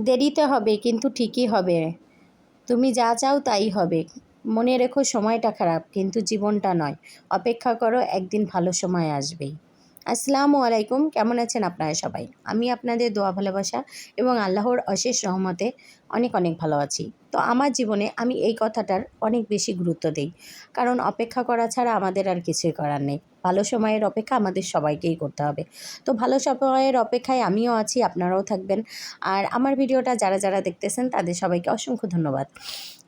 দেরিতে হবে, কিন্তু ঠিকই হবে। তুমি যা চাও তাই হবে। মনে রেখো সময়টা খারাপ, কিন্তু জীবনটা নয়। অপেক্ষা করো, একদিন ভালো সময় আসবেই আসসালামু আলাইকুম, কেমন আছেন আপনারা সবাই? আমি আপনাদের দোয়া, ভালোবাসা এবং আল্লাহর অশেষ রহমতে অনেক অনেক ভালো আছি। তো আমার জীবনে আমি এই কথাটার অনেক বেশি গুরুত্ব দিই। কারণ অপেক্ষা করা ছাড়া আমাদের আর কিছুই করার নেই। ভালো সময়ের অপেক্ষা আমাদের সবাইকেই করতে হবে। তো ভালো সময়ের অপেক্ষায় আমিও আছি, আপনারাও থাকবেন। আর আমার ভিডিওটা যারা যারা দেখতেছেন, তাদের সবাইকে অসংখ্য ধন্যবাদ।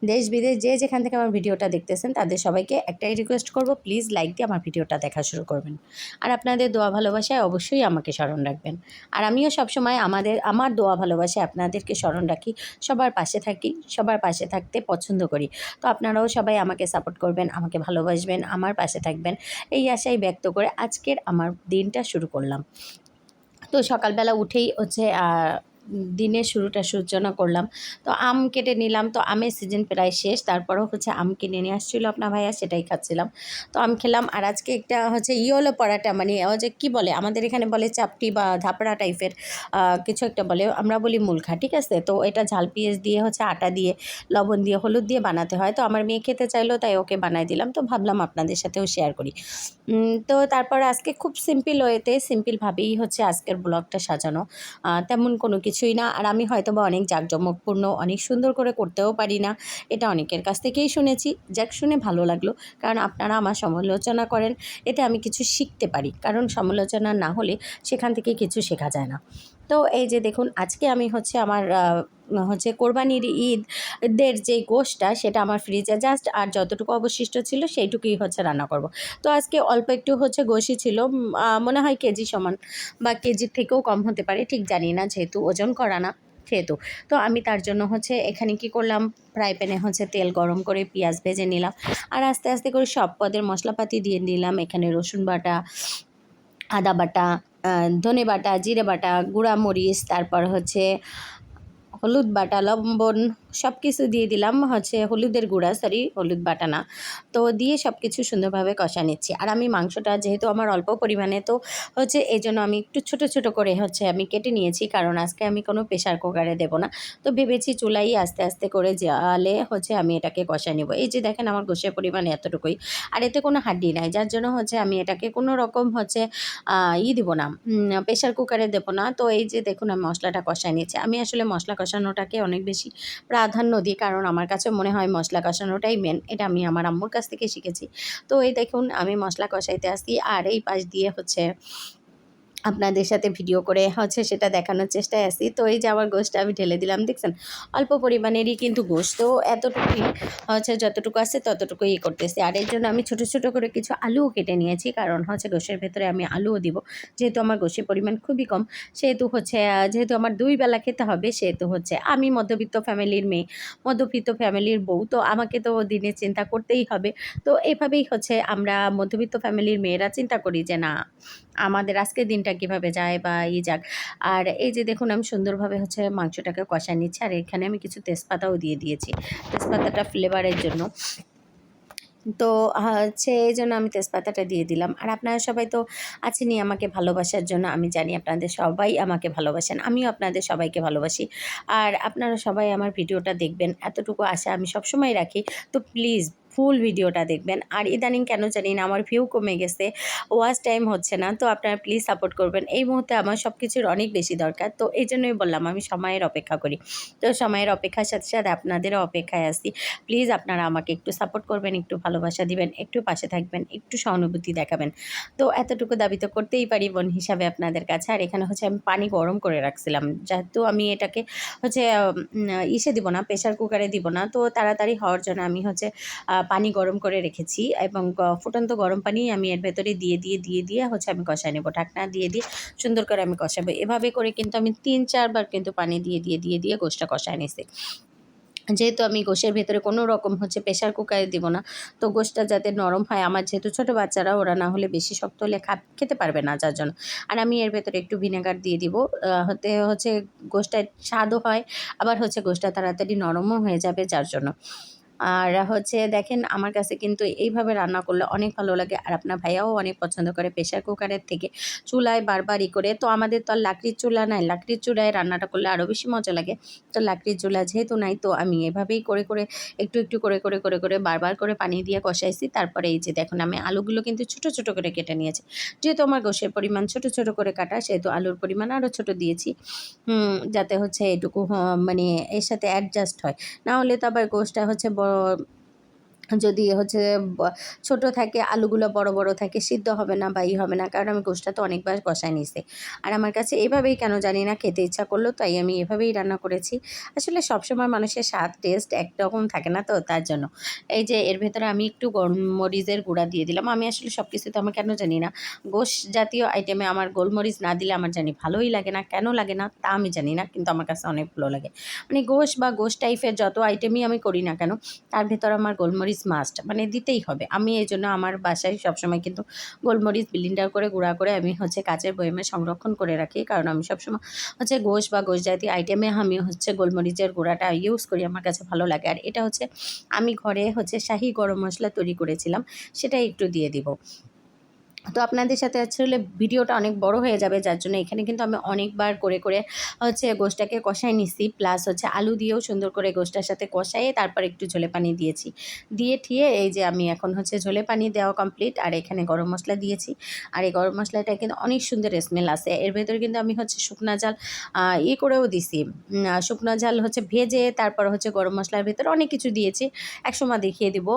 দেশ, বিদেশ, যে যেখান থেকে আমার ভিডিওটা দেখতেছেন, তাদের সবাইকে একটাই রিকোয়েস্ট করব প্লিজ লাইক দিয়ে আমার ভিডিওটা দেখা শুরু করবেন। আর আপনাদের দোয়া ভালোবাসায় অবশ্যই আমাকে স্মরণ রাখবেন। আর আমিও সবসময় আমাদের, আমার দোয়া ভালোবাসায় আপনাদেরকে স্মরণ রাখি, সবার পাশে থাকি, সবার পাশে থাকতে পছন্দ করি। তো আপনারাও সবাই আমাকে সাপোর্ট করবেন, আমাকে ভালোবাসবেন, আমার পাশে থাকবেন এই আশাই ব্যক্ত করে আজকের আমার দিনটা শুরু করলাম। তো সকালবেলা উঠেই হচ্ছে দিনের শুরুটা সূচনা করলাম। তো আম কেটে নিলাম। তো আমের সিজন প্রায় শেষ। তারপরেও হচ্ছে আম কিনে নিয়ে আসছিল আপনার ভাইয়া, সেটাই খাচ্ছিলাম। তো আম খেলাম। আর আজকে একটা হচ্ছে ইয়েলো পরাটা মানে যে কি বলে, আমাদের এখানে বলে চাপটি বা ধাপড়া টাইপের কিছু একটা বলে, আমরা বলি মুলখা, ঠিক আছে? তো এটা ঝাল পিঁয়াজ দিয়ে হচ্ছে আটা দিয়ে, লবণ দিয়ে, হলুদ দিয়ে বানাতে হয়। তো আমার মেয়ে খেতে চাইলো, তাই ওকে বানাই দিলাম। তো ভাবলাম আপনাদের সাথেও শেয়ার করি। তো তারপর আজকে খুব সিম্পল ওয়েতে সিম্পলভাবেই হচ্ছে আজকের ব্লগটা সাজানো। তেমন কোনো কিছু কিছুই না। আর আমি হয়তো বা অনেক জাঁকজমকপূর্ণ, অনেক সুন্দর করে করতেও পারি না। এটা অনেকের কাছ থেকেই শুনেছি। যাক, শুনে ভালো লাগল। কারণ আপনারা আমার সমালোচনা করেন, এতে আমি কিছু শিখতে পারি। কারণ সমালোচনা না হলে সেখান থেকে কিছু শেখা যায় না। তো এই যে দেখুন, আজকে আমি হচ্ছে আমার হচ্ছে কোরবানির ঈদের যে গোশটা, সেটা আমার ফ্রিজে জাস্ট আর যতটুকু অবশিষ্ট ছিল সেইটুকুই হচ্ছে রান্না করব। তো আজকে অল্প একটু হচ্ছে গোশই ছিল মনে হয় কেজি সমান বা কেজির থেকেও কম হতে পারে, ঠিক জানি না যেহেতু ওজন করা না সেহেতু। তো আমি তার জন্য হচ্ছে এখানে কি করলাম, ফ্রাই প্যানে হচ্ছে তেল গরম করে পেঁয়াজ ভেজে নিলাম আর আস্তে আস্তে করে সব পদের মশলাপাতি দিয়ে নিলাম এখানে রসুন বাটা, আদা বাটা ধনে বাটা জিরে বাটা গুঁড়া মরিচ তারপর হচ্ছে হলুদ বাটা লবণ সব কিছু দিয়ে দিলাম হচ্ছে হলুদের গুঁড়া, সরি, হলুদ বাটানা। তো দিয়ে সব কিছু সুন্দরভাবে কষা নিচ্ছি। আর আমি মাংসটা যেহেতু আমার অল্প পরিমাণে, তো হচ্ছে এই জন্য আমি একটু ছোট ছোট করে হচ্ছে আমি কেটে নিয়েছি, কারণ আজকে আমি কোনো প্রেশার কুকারে দেবো না। তো ভেবেছি চুলাই আস্তে আস্তে করে জালে হচ্ছে আমি এটাকে কষা নেব। এই যে দেখেন আমার গোষের পরিমাণ এতটুকুই। আর এতে কোনো হাড্ডি নাই, যার জন্য হচ্ছে আমি এটাকে কোনো রকম হচ্ছে ই দিব না প্রেশার কুকারে দেবো না। তো এই যে দেখুন আমি মশলাটা কষাই নিয়েছি আমি আসলে মশলা কষানোটাকে অনেক বেশি প্রাধান্য দিই, কারণ আমার কাছে মনে হয় মশলা কষানোটাই মেন এটা আমি আমার আম্মুর কাছ থেকে শিখেছি। তো এই দেখুন, আমি মশলা কষাইতে আসি আর এই পাশ দিয়ে হচ্ছে আপনাদের সাথে ভিডিও করে হচ্ছে সেটা দেখানোর চেষ্টায় আসি তো এই যে আমার গোষ্ঠটা আমি ঢেলে দিলাম, দেখছেন? অল্প পরিমাণেরই কিন্তু গোষ্ঠ এতটুকুই হচ্ছে যতটুকু আছে ততটুকুই ইয়ে করতেছি। আর এর জন্য আমি ছোট ছোট করে কিছু আলুও কেটে নিয়েছি, কারণ হচ্ছে গোষ্ঠের ভেতরে আমি আলুও দিব। যেহেতু আমার গোষ্ঠীর পরিমাণ খুবই কম, সেহেতু হচ্ছে, যেহেতু আমার দুই বেলা খেতে হবে, সেহেতু হচ্ছে আমি মধ্যবিত্ত ফ্যামিলির মেয়ে, মধ্যবিত্ত ফ্যামিলির বউ, তো আমাকে তো দিনের চিন্তা করতেই হবে। তো এভাবেই হচ্ছে আমরা মধ্যবিত্ত ফ্যামিলির মেয়েরা চিন্তা করি যে না আমাদের আজকের দিনটা কীভাবে যায় বা ই যাক। আর এই যে দেখুন, আমি সুন্দরভাবে হচ্ছে মাংসটাকে কষা নিচ্ছি, আর এখানে আমি কিছু তেজপাতাও দিয়ে দিয়েছি, তেজপাতাটা ফ্লেভারের জন্য। তো হচ্ছে এই জন্য আমি তেজপাতাটা দিয়ে দিলাম। আর আপনারা সবাই তো আছেনই আমাকে ভালোবাসার জন্য, আমি জানি আপনাদের সবাই আমাকে ভালোবাসেন, আমিও আপনাদের সবাইকে ভালোবাসি। আর আপনারা সবাই আমার ভিডিওটা দেখবেন, এতটুকু আশা আমি সবসময় রাখি। তো প্লিজ ফুল ভিডিওটা দেখবেন। আর ইদানিং কেন জানি না আমার ভিউ কমে গেছে ওয়াচ টাইম হচ্ছে না। তো আপনারা প্লিজ সাপোর্ট করবেন। এই মুহূর্তে আমার সব কিছুর অনেক বেশি দরকার। তো এই জন্যই বললাম, আমি সময়ের অপেক্ষা করি। তো সময়ের অপেক্ষার সাথে সাথে আপনাদেরও অপেক্ষায় আসি প্লিজ আপনারা আমাকে একটু সাপোর্ট করবেন, একটু ভালোবাসা দিবেন, একটু পাশে থাকবেন, একটু সহানুভূতি দেখাবেন। তো এতটুকু দাবি তো করতেই পারি বোন হিসাবে আপনাদের কাছে। আর এখানে হচ্ছে আমি পানি গরম করে রাখছিলাম। যেহেতু আমি এটাকে হচ্ছে ইসে দিব না প্রেশার কুকারে দিব না। তো তাড়াতাড়ি হওয়ার জন্য আমি হচ্ছে পানি গরম করে রেখেছি এবং ফুটন্ত গরম পানি আমি এর ভেতরে দিয়ে দিয়ে দিয়ে দিয়ে হচ্ছে আমি কষাই নেব। ঢাকনা দিয়ে দিয়ে সুন্দর করে আমি কষাবো। এভাবে করে কিন্তু আমি তিন, চারবার কিন্তু পানি দিয়ে দিয়ে দিয়ে দিয়ে গোষ্ঠটা কষায় নিছি। যেহেতু আমি গোশের ভেতরে কোনো রকম হচ্ছে প্রেশার কুকারে দিব না, তো গোশটা যাতে নরম হয়, আমার যেহেতু ছোটো বাচ্চারা, ওরা না হলে বেশি শক্ত হলে খা, খেতে পারবে না যার জন্য। আর আমি এর ভেতরে একটু ভিনেগার দিয়ে দিব হতে, হচ্ছে গোশটা স্বাদও হয়, আবার হচ্ছে গোশটা তাড়াতাড়ি নরমও হয়ে যাবে যার জন্য। আর হচ্ছে দেখেন, আমার কাছে কিন্তু এইভাবে রান্না করলে অনেক ভালো লাগে। আর আপনার ভাইয়াও অনেক পছন্দ করে প্রেশার কুকারের থেকে চুলায় বারবারই করে। তো আমাদের তো আর লাকড়ির চুলা নাই। লাকড়ির চুলায় রান্নাটা করলে আরও বেশি মজা লাগে। তো লাকড়ির চুলা যেহেতু নাই, তো আমি এভাবেই করে করে, একটু একটু করে করে করে করে বারবার করে পানি দিয়ে কষাইছি। তারপরে এই যে দেখুন, আমি আলুগুলো কিন্তু ছোট ছোট করে কেটে নিয়েছি। যেহেতু আমার গোশের পরিমাণ ছোট ছোট করে কাটা, সেহেতু আলুর পরিমাণ আরও ছোট দিয়েছি। যাতে হচ্ছে এটুকু মানে এর সাথে অ্যাডজাস্ট হয়। না হলে তো আবার গোশটা হচ্ছে বড় äh, যদি হচ্ছে ছোট থাকে, আলুগুলো বড় বড় থাকে, সিদ্ধ হবে না বা ই হবে না, কারণ আমি গোশটা তো অনেকবার কষায় নিছি আর আমার কাছে এভাবেই কেন জানি না খেতে ইচ্ছা করল, তাই আমি এভাবেই রান্না করেছি। আসলে সবসময় মানুষের স্বাদ, টেস্ট একরকম থাকে না তো, তার জন্য। এই যে এর ভেতরে আমি একটু গোলমরিচের গুঁড়া দিয়ে দিলাম। আমি আসলে সব কিছুতে আমি কেন জানি না। গোশ জাতীয় আইটেমে আমার গোলমরিচ না দিলে আমার জানি ভালোই লাগে না, কেন লাগে না তা আমি জানি না, কিন্তু আমার কাছে অনেক ভালো লাগে। মানে গোশ বা গোশ টাইপের যত আইটেমই আমি করি না কেন, তার ভেতর আমার গোলমরিচ মাস্ট মানে দিতেই হবে। আমি এই জন্য আমার বাসায় সবসময় কিন্তু গোলমরিচ, বিলিন্ডার করে গুঁড়া করে আমি হচ্ছে কাচের বয়মে সংরক্ষণ করে রাখি। কারণ আমি সবসময় হচ্ছে গোশ বা গোশ জাতীয় আইটেমে আমি হচ্ছে গোলমরিচের গুঁড়াটা ইউজ করি, আমার কাছে ভালো লাগে। আর এটা হচ্ছে আমি ঘরে হচ্ছে শাহি গরম মশলা তৈরি করেছিলাম সেটা একটু দিয়ে দিব। তো আপনাদের সাথে আসলে ভিডিওটা অনেক বড় হয়ে যাবে যার জন্য এখানে কিন্তু আমি অনেকবার করে করে হচ্ছে গোশটাকে কষাই নিছি। প্লাস হচ্ছে আলু দিয়েও সুন্দর করে গোশটার সাথে কষাইয়ে তারপর একটু ঝোলে পানি দিয়েছি। দিয়ে ঠিয়ে এই যে আমি এখন হচ্ছে ঝোলে পানি দেওয়া কমপ্লিট আর এখানে গরম মশলা দিয়েছি। আর এই গরম মশলাটা কিন্তু অনেক সুন্দর স্মেল আছে। এর ভেতরে কিন্তু আমি হচ্ছে শুকনা জাল আহ, ই করেও দিছি। শুকনো জাল হচ্ছে ভেজে তারপর হচ্ছে গরম মশলার ভেতরে অনেক কিছু দিয়েছি। একসময় দেখিয়ে দিব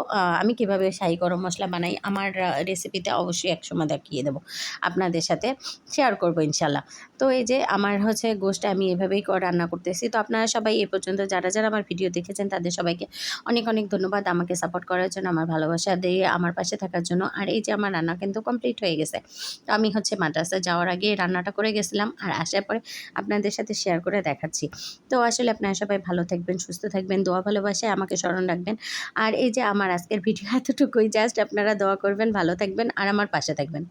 আমি কীভাবে শাহি গরম মশলা বানাই। আমার রেসিপিতে অবশ্যই একসময় দেখিয়ে দেবো। আপনাদের সাথে শেয়ার করব ইনশাল্লাহ। তো এই যে আমার হচ্ছে গোষ্ঠটা আমি এভাবেই রান্না করতেছি। তো আপনারা সবাই এ পর্যন্ত যারা যারা আমার ভিডিও দেখেছেন, তাদের সবাইকে অনেক অনেক ধন্যবাদ আমাকে সাপোর্ট করার জন্য, আমার ভালোবাসা দিয়ে আমার পাশে থাকার জন্য। আর এই যে আমার রান্না কিন্তু কমপ্লিট হয়ে গেছে। তো আমি হচ্ছে মাদ্রাসা যাওয়ার আগে রান্নাটা করে গেছিলাম। আর আসার পরে আপনাদের সাথে শেয়ার করে দেখাচ্ছি। তো আসলে আপনারা সবাই ভালো থাকবেন, সুস্থ থাকবেন, দোয়া ভালোবাসায় আমাকে স্মরণ রাখবেন। আর এই যে আমার আজকের ভিডিও এতটুকুই জাস্ট আপনারা দোয়া করবেন, ভালো থাকবেন। আর আমার পাশে থাকবেন।